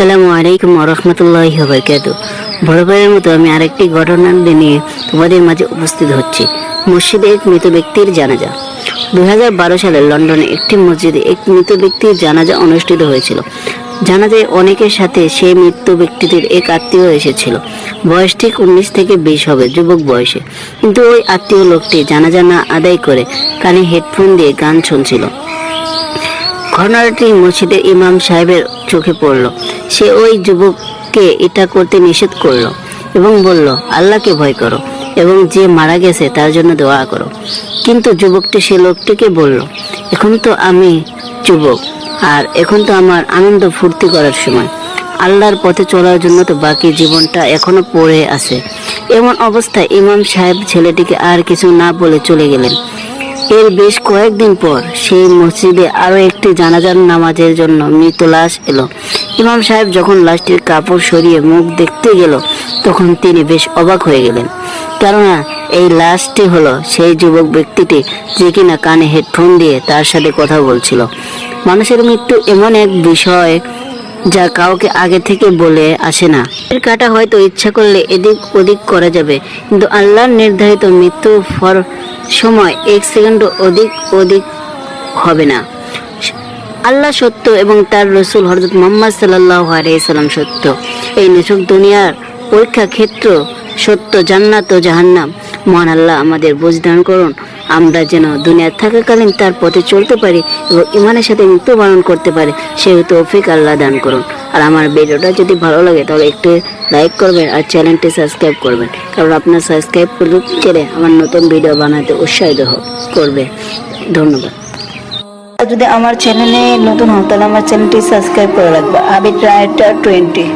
আসসালামু আলাইকুম রহমতুল্লাহ বরকাত ভাইয়ের মতো আমি আরেকটি ঘটনা নিয়ে তোমাদের মাঝে উপস্থিত হচ্ছি। মসজিদে এক মৃত ব্যক্তির জানাজা। দুই সালে লন্ডনে একটি মসজিদে এক মৃত ব্যক্তির জানাজা অনুষ্ঠিত হয়েছিল। জানাজায় অনেকের সাথে সেই মৃত ব্যক্তিটির এক আত্মীয় এসেছিল। বয়স ঠিক উনিশ থেকে বিশ হবে, যুবক বয়সে। কিন্তু ওই আত্মীয় লোকটি জানাজা না আদায় করে কানে হেডফোন দিয়ে গান শুনছিল। ঘটনাটি মসজিদের ইমাম সাহেবের চোখে পড়ল। সে ওই যুবককে এটা করতে নিষেধ করল এবং বলল, আল্লাহকে ভয় করো এবং যে মারা গেছে তার জন্য দোয়া করো। কিন্তু যুবকটি সে লোকটিকে বলল, এখন তো আমি যুবক, আর এখন তো আমার আনন্দ ফুর্তি করার সময়। আল্লাহর পথে চলার জন্য তো বাকি জীবনটা এখনও পড়ে আছে। এমন অবস্থায় ইমাম সাহেব ছেলেটিকে আর কিছু না বলে চলে গেলেন। এর বেশ কয়েকদিন পর সেই মসজিদে আরও একটি জানাজার নামাজের জন্য মৃত লাশ এলো। ইমাম সাহেব যখন লাশটির কাপড় সরিয়ে মুখ দেখতে গেল, তখন তিনি বেশ অবাক হয়ে গেলেন। কেননা, এই লাশটি হলো সেই যুবক ব্যক্তিটি যে কিনা কানে হেডফোন দিয়ে তার সাথে কথা বলছিল। মানুষের মৃত্যু এমন এক বিষয় যা কাউকে আগে থেকে বলে আসে না। এর কাটা হয়তো ইচ্ছা করলে এদিক ওদিক করা যাবে, কিন্তু আল্লাহর নির্ধারিত মৃত্যু ফর সময় এক সেকেন্ড অধিক অধিক হবে না। আল্লাহ সত্য এবং তার রসুল হরজত মোহাম্মদ সাল্লাহ আলাইসাল্লাম সত্য। এই নিছক দুনিয়ার পরীক্ষা ক্ষেত্র সত্য, জান্নাত ও জাহান্নাম। মহান আল্লাহ আমাদের বুঝদান করুন। আমরা যেন দুনিয়া থাকাকালীন তার পথে চলতে পারি এবং ইমানের সাথে মৃত্যুবরণ করতে পারি, সেই তৌফিক আল্লাহ দান করুন। আর আমার ভিডিওটা যদি ভালো লাগে তাহলে একটু লাইক করবেন আর চ্যানেলটি সাবস্ক্রাইব করবেন। কারণ আপনার সাবস্ক্রাইব করলে আমার নতুন ভিডিও বানাতে উৎসাহিত করবে। ধন্যবাদ। যদি আমার চ্যানেলে নতুন হন তাহলে আমার চ্যানেলটি সাবস্ক্রাইব করে রাখবে। আবি ট্রাইটা টোয়েন্টি